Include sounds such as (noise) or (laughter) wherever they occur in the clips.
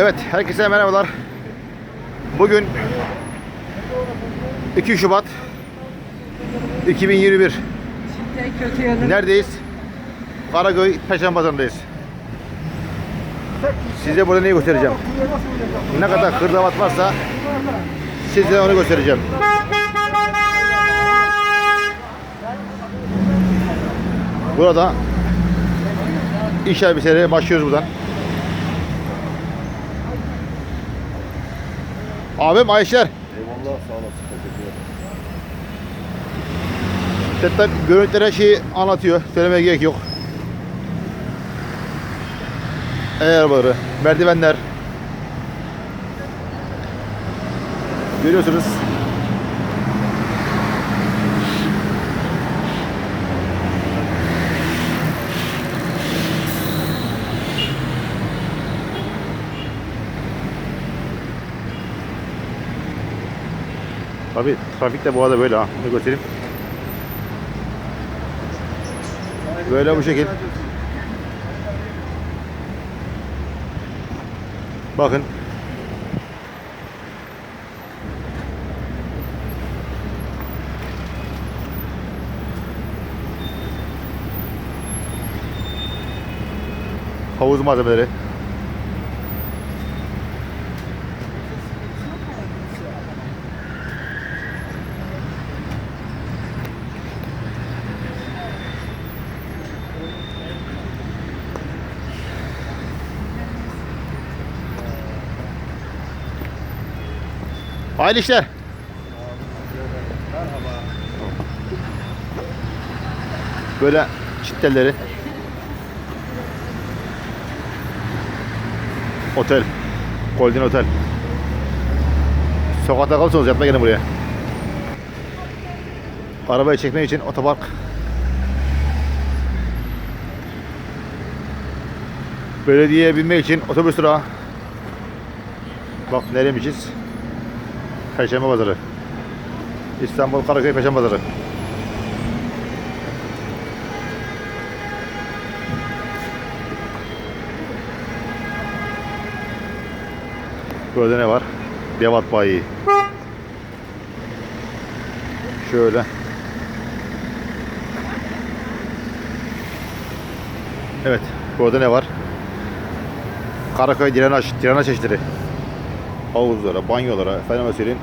Evet, herkese merhabalar. Bugün 2 Şubat 2021. Şimdi kötü yanı. Neredeyiz? Karaköy Peşen Pazarı'ndayız. Size burada neyi göstereceğim? Ne kadar hırdavat varsa size onu göstereceğim. Burada iş elbiseleri başlıyoruz buradan. Abim Ayşer. Eyvallah sağ olasın. Teşekkür ederim. Zaten görüntüler şeyi anlatıyor. Söylemeye gerek yok. El arabaları, merdivenler. Görüyorsunuz. Tabii trafik de bu arada böyle ha. Bunu göstereyim. Böyle bu şekil. Bakın. Havuz malzemeleri. Hayırlı işler. Böyle çittelleri. Otel. Golden Otel. Sokakta kalırsanız yatma gelin buraya. Arabayı çekmek için otopark. Belediyeye binmek için otobüs durağı. Bak nereymişiz? Perşembe Pazarı. İstanbul Karaköy Perşembe Pazarı. Burada ne var? Devat bayi. Şöyle. Evet. Burada ne var? Karaköy direnaj, direnaj çeşitleri havuzlara, banyolara, efendime söyleyeyim,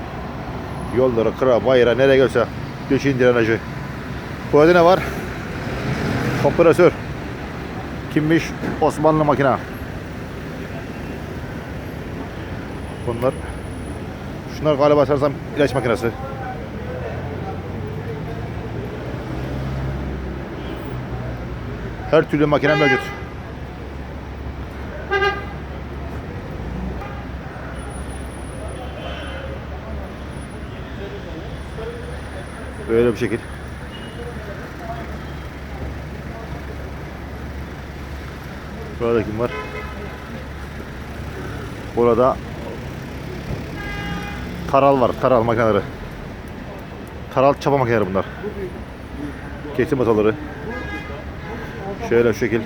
yollara, kıra, bayıra, nereye görse döşeğin drenajı. Bu arada ne var? Kompresör. Kimmiş? Osmanlı makina. Bunlar Şunlar galiba sanırsam ilaç makinesi. Her türlü makine mevcut. Böyle bir şekil. Burada kim var? Burada taral var. Taral makineleri. Taral çapa makineleri bunlar. Kesim masaları. Şöyle şu şekil.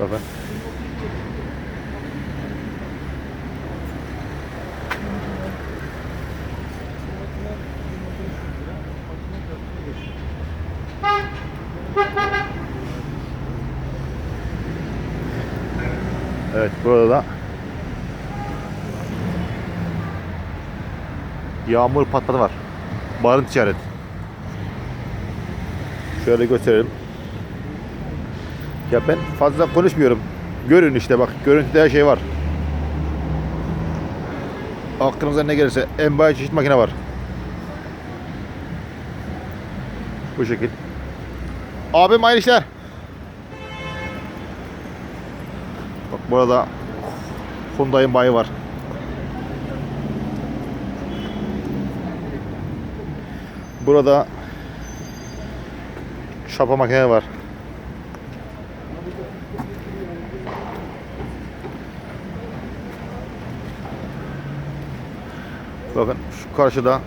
Bakın. Evet burada da yağmur patladı var. Barın ticaret. Şöyle gösterelim. Ya ben fazla konuşmuyorum. Görün işte bak görüntüde her şey var. Aklınıza ne gelirse en bayağı çeşit makine var. Bu şekil. Abim hayırlı işler. Bak burada Hyundai'ın bayi var. Burada şapa makine var. Bakın şu karşıda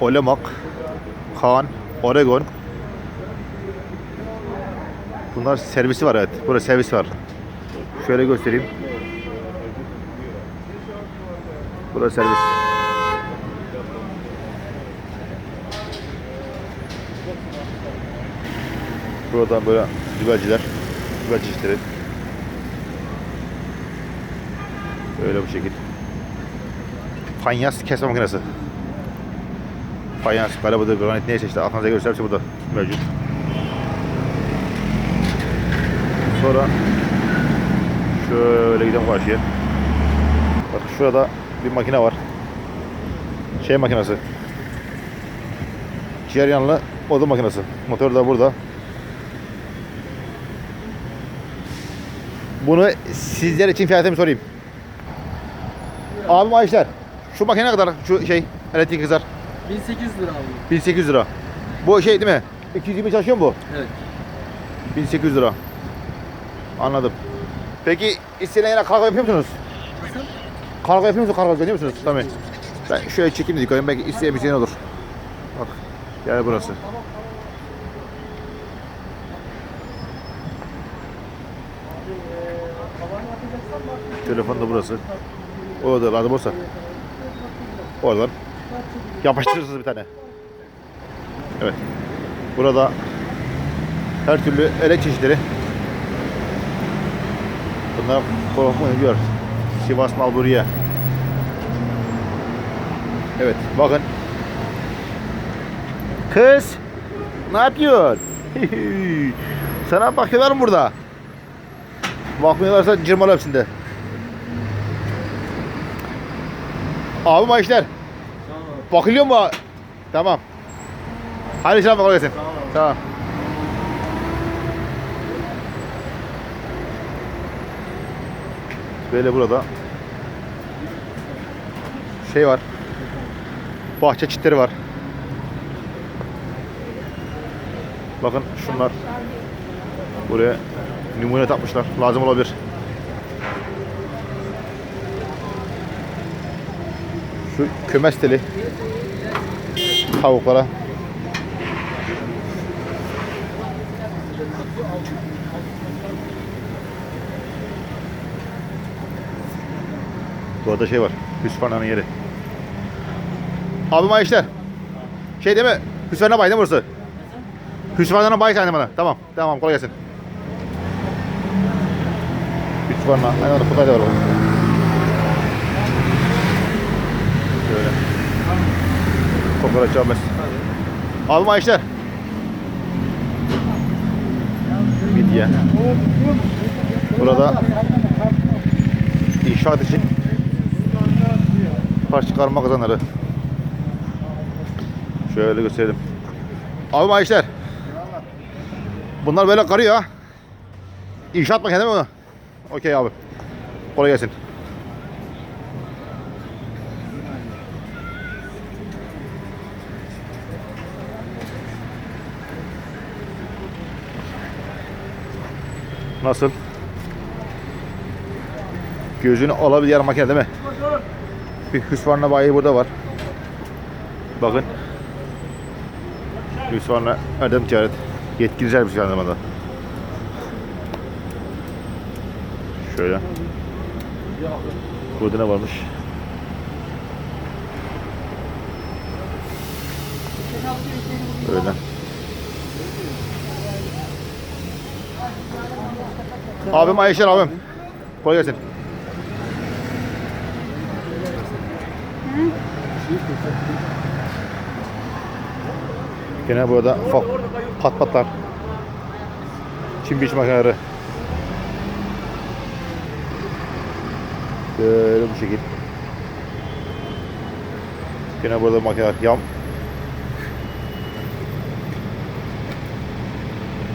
Olemak, Kaan, Oregon Bunlar servisi var evet. Burada servis var. Şöyle göstereyim. Burası servis. Buradan böyle dübelciler, dübel çeşitleri. Böyle bu şekil. Fanyas kesme makinesi. Fayans, karabadır, granit neyse işte aklınıza gelirse hepsi burada mevcut. Sonra şöyle gidelim karşıya. Bak şurada bir makine var. Şey makinesi. Ciğer yanlı odun makinesi. Motor da burada. Bunu sizler için fiyatını sorayım. Abi maaşlar. Şu makine ne kadar? Şu şey elektrik kızar. 1800 lira abi. 1800 lira. Bu şey değil mi? 220 çalışıyor mu bu? Evet. 1800 lira. Anladım. Peki istenen yere kargo yapıyor musunuz? Kargo yapıyor musunuz? Kargo yapıyor musunuz? Tamam. Ben şöyle çekeyim de yukarı. Belki isteyen olur. Bak. Yani burası. Telefon da burası. O da lazım olsa. Oradan yapıştırırsınız bir tane. Evet. Burada her türlü elek çeşitleri. Bunlar korkmayın diyor. Sivas Malburiye. Evet bakın. Kız ne yapıyor? (laughs) Sana bakıyorlar mı burada? Bakmıyorlarsa cırmalı hepsinde. Abi maaşlar. Bakılıyor mu? Tamam. Hadi selam kolay gelsin. Tamam. Böyle burada şey var. Bahçe çitleri var. Bakın şunlar buraya numune takmışlar. Lazım olabilir. Şu kömes teli tavuklara Burada şey var. Hüsfana'nın yeri. Abi maaşlar. Şey değil mi? Hüsfana bay değil mi burası? Hüsfana'nın bay aynı bana. Tamam. Tamam kolay gelsin. Hüsfana. Aynen orada Kutay da var. Şöyle. Kokoreç abimiz. Abi maaşlar. Midye. Burada inşaat için parça çıkarma kazanları. Şöyle gösterelim. Abi maaşlar. Bunlar böyle karıyor ha. İnşaat makine değil mi bu? Okey abi. Kolay gelsin. Nasıl? Gözünü alabilen makine değil mi? Bir Hüsvarna bayi burada var. Bakın. Hüsvarna Erdem Ticaret. Yetkililer bir şey aynı zamanda. Şöyle. Burada ne varmış? Öyle. Abim Ayşen abim. Kolay gelsin. Gene burada ufak pat patlar. Çim biç makineleri. Böyle bu şekil. Gene burada makineler yam.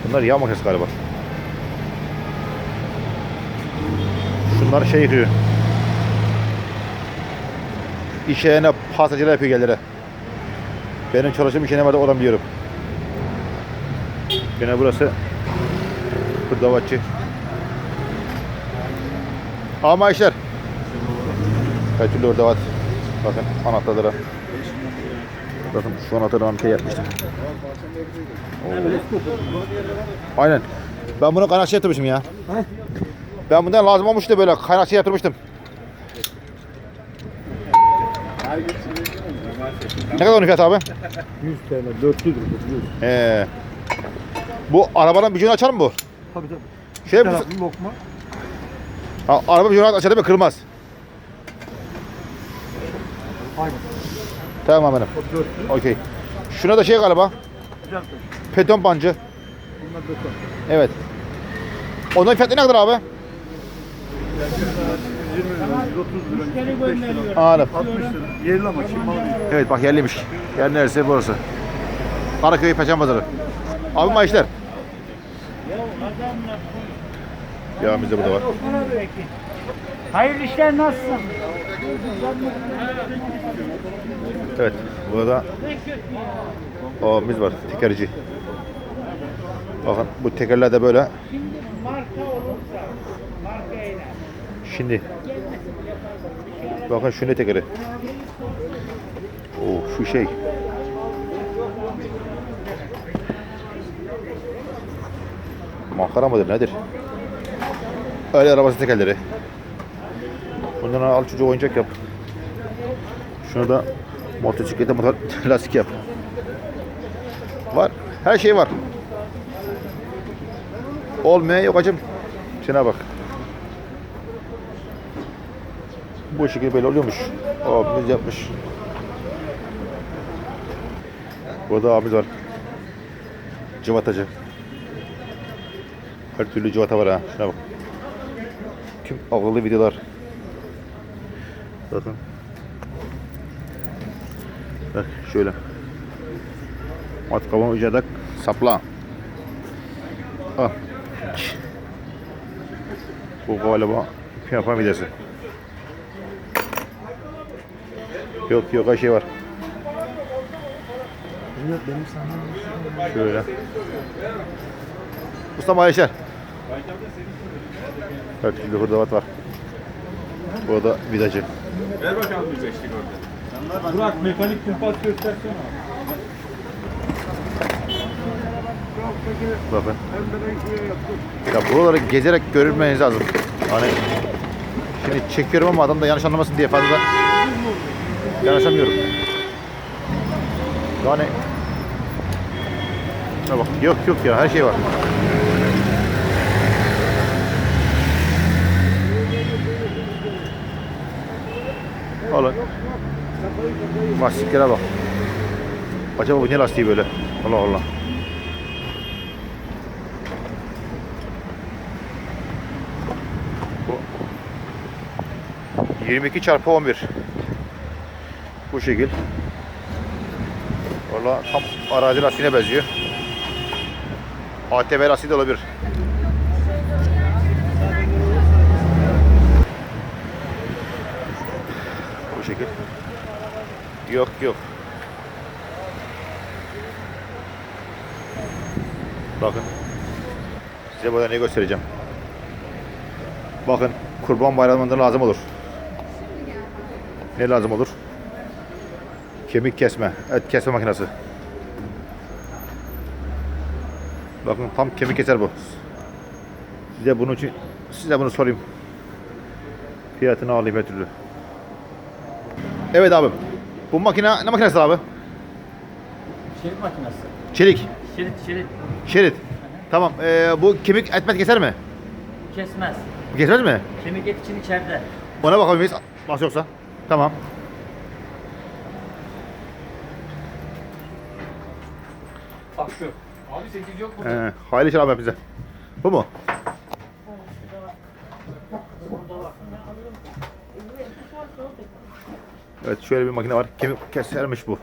Bunlar yağ makinesi galiba. Şunlar şey yıkıyor. İş yerine pastacılar yapıyor gelire. Benim çalıştığım iş yerine oradan biliyorum. Yine burası hırdavatçı. Ama işler. Her türlü hırdavat. Bakın anahtarlara. Bakın şu anahtardan bir şey yapmıştım. Oo. Aynen. Ben bunu kaynakçıya yatırmışım ya. Ben bundan lazım olmuştu böyle kaynakçıya yatırmıştım. Ne kadar onun fiyatı abi? 100 TL, 400 lira. 100. Ee, bu arabanın gücünü açar mı bu? Tabii tabii. Şey, bu, lokma. ha, araba gücünü açar değil mi? Kırılmaz. Aynen. Tamam benim. O 400. Okey. Şuna da şey galiba. Güzel. Peton pancı. Bunlar beton. Evet. Onun fiyatı ne kadar abi? 120 lira, 130 lira, 145 lira. Anladım. 60 lira. Yerli ama kim malı değil. Evet bak yerliymiş. Yer neresi burası. Karaköy Peçen Pazarı. Abi ma işler. Ya bizde burada var. Hayırlı işler nasılsın? Evet. Burada o biz var. Tekerci. Bakın bu tekerler de böyle. Şimdi. Bakın şu ne tekeri. Oo şu şey. Makara mıdır nedir? Öyle arabası tekerleri. Bundan al çocuğu oyuncak yap. Şunu da motosiklete motor (laughs) lastik yap. Var. Her şey var. Olmaya yok acım. Şuna bak. Bu şekilde böyle oluyormuş. Abimiz yapmış. Burada abimiz var. Cıvatacı. Her türlü cıvata var ha. Şuna bak. Tüm akıllı videolar. Bakın. Bak şöyle. Matkabın ucuna sapla. Al. Bu galiba piyapan vidası. Yok yok her şey var. Şöyle. Mustafa Ayşer. Evet şimdi hırdavat var. Bu da vidacı. Burak mekanik kumpas göstersene. Bakın. Ya buraları gezerek görülmeniz lazım. Hani şimdi çekiyorum ama adam da yanlış anlamasın diye fazla yanaşamıyorum. Yani Şuna bak yok yok ya her şey var. Alın. Lastiklere bak. Acaba bu ne lastiği böyle? Allah Allah. Bu 22 çarpı 11 bu şekil. Valla tam arazi lastiğine benziyor. ATV lastiği de olabilir. Bu şekil. Yok yok. Bakın. Size burada ne göstereceğim? Bakın kurban bayramında lazım olur. Ne lazım olur? Kemik kesme, et kesme makinesi. Bakın tam kemik keser bu. Size bunun için size bunu sorayım. Fiyatını alayım her türlü. Evet abim. Bu makine ne makinesi abi? Şerit makinesi. Çelik. Şerit şerit Şerit. Tamam. Ee, bu kemik etmet keser mi? kesmez. Kesmez mi? Kemik et için içeride. Ona bakalım biz. Nasıl yoksa. Tamam. Bak şu. Abi 8 yok mu? Ee, hayırlı işler abi bize. Bu mu? Evet şöyle bir makine var. Kemik kesermiş bu.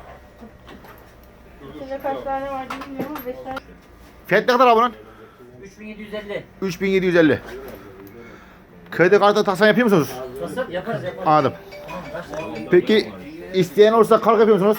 İçinde kaç tane var bilmiyorum ama 5 tane. Fiyat ne kadar abi bunun? 3750. 3750. Kredi kartı taksan yapıyor musunuz? Nasıl? Yaparız yaparız. Anladım. Tamam kaç tane? Peki isteyen olursa kargo yapıyor musunuz?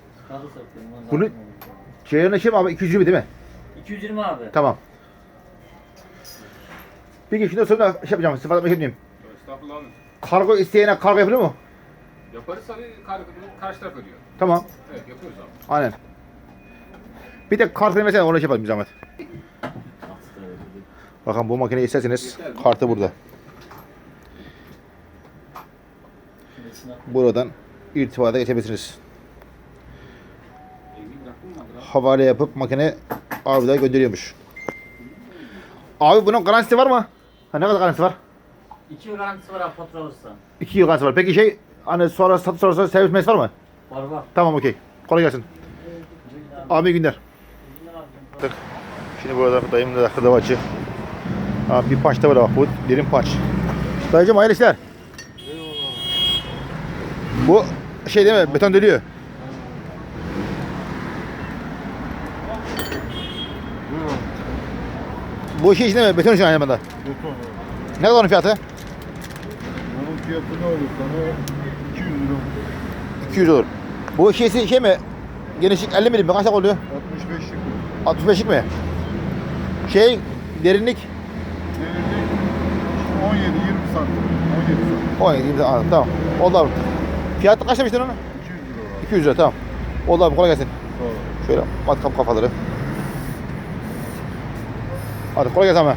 bunu- zaten alıyorum. Ceylan Eşim abi 220 değil mi? 220 abi. Tamam. Peki şimdi sonra şey yapacağım. Sıfatla şey diyeyim. Estağfurullah. Kargo isteyene kargo yapılır mı? Yaparız hani kar, karşı taraf ödüyor. Tamam. Evet yapıyoruz abi. Aynen. Bir de kartını mesela ona şey yapalım bir zahmet. Bakın bu makineyi isterseniz kartı burada. Buradan irtifada geçebilirsiniz. Havale yapıp makine abiden gönderiyormuş. Abi bunun garantisi var mı? Ha ne kadar garantisi var? 2 yıl garantisi var abi fatura alırsa. 2 yıl garantisi var. Peki şey hani sonra satış sonrası servis mes var mı? Var var. Tamam okey. Kolay gelsin. Abi iyi günler. Şimdi burada dayımın da hırdavatçı. Abi bir panç da var bak bu derin panç. Dayıcım hayırlı işler. Bu şey değil mi? Beton deliyor. Bu şey için değil mi? Beton için aynı zamanda. Beton. Ne kadar onun fiyatı? Onun fiyatı ne olur sana? 200 lira. 200 olur. Bu şeysi şey mi? Genişlik 50 milim mi? Kaç oluyor? 65 lira. 65'lik mi? Şey derinlik Derinlik 17 20 santim. 17 santim. 17 20 anladım tamam. Oldu abi. Fiyatı kaç demiştin onu? 200 lira var. 200 lira tamam. Oldu abi kolay gelsin. Ol. Şöyle matkap kafaları. Hadi kolay gelsin abi.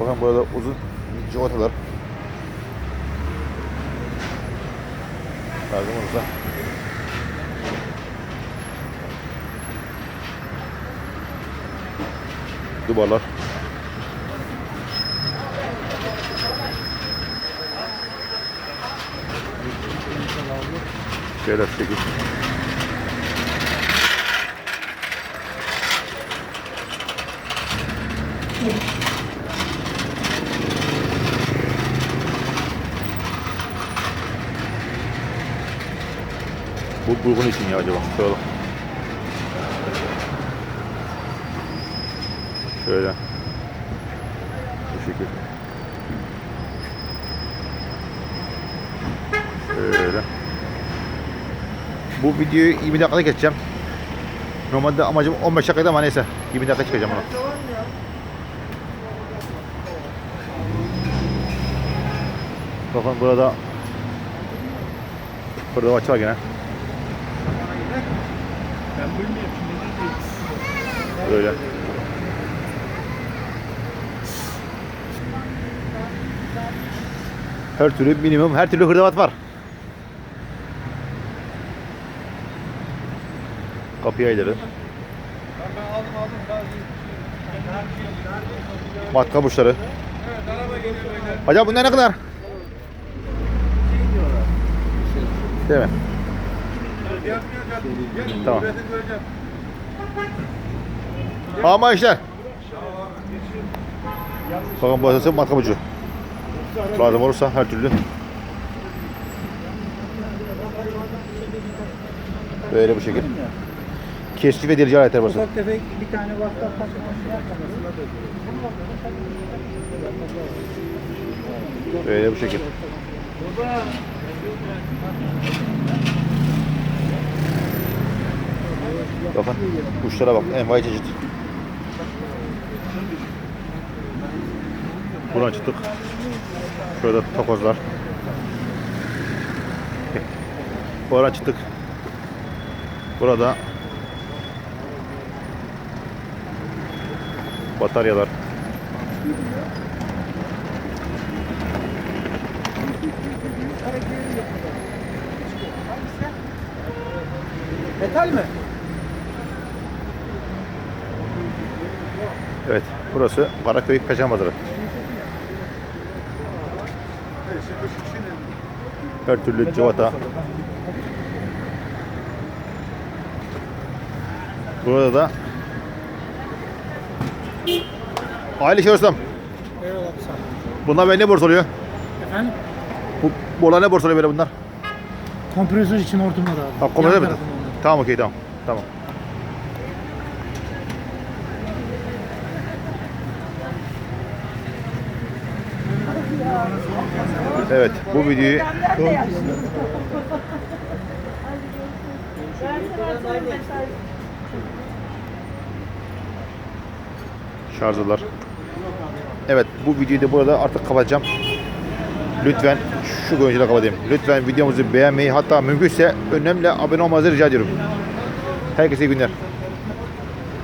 Bakın burada uzun civatalar. Olursa. Duvarlar. Şöyle çekil. Bu bulgun için ya acaba? Şöyle. Şöyle. Bu şekil. Şöyle. Bu videoyu 20 dakikada geçeceğim. Normalde amacım 15 dakikaydı ama neyse. 20 dakika çıkacağım ona. Bakın burada Burada maç var gene. Ben bilmiyorum şimdi. Öyle. Her türlü minimum, her türlü hırdavat var. Kapı yayları. Matkap uçları. Hocam bunlar ne kadar? Değil mi? Tamam. Ama işler. Bakın burası matkap ucu. Lazım olursa her türlü. Böyle bu şekil. Keskin ve delici aletler burası. Ufak tefek bir tane Böyle bu şekil. Bakın kuşlara bak envai çeşit. Buradan çıktık. Şurada takozlar. Buradan çıktık. Burada bataryalar. Metal mi? Evet, burası Karaköy Kaçan Pazarı. Her türlü civata. Burada da Aile ustam. Eyvallah. Bunlar böyle ne borsa oluyor? Efendim? Bu bola ne borsa oluyor böyle bunlar? Kompresör için hortum var abi. Ha, kompresör mi? Tamam okey tamam. Tamam. Evet bu videoyu şarjlar. Evet bu videoyu da burada artık kapatacağım. Lütfen şu görüntüyle kapatayım. Lütfen videomuzu beğenmeyi hatta mümkünse önemli abone olmanızı rica ediyorum. Herkese iyi günler.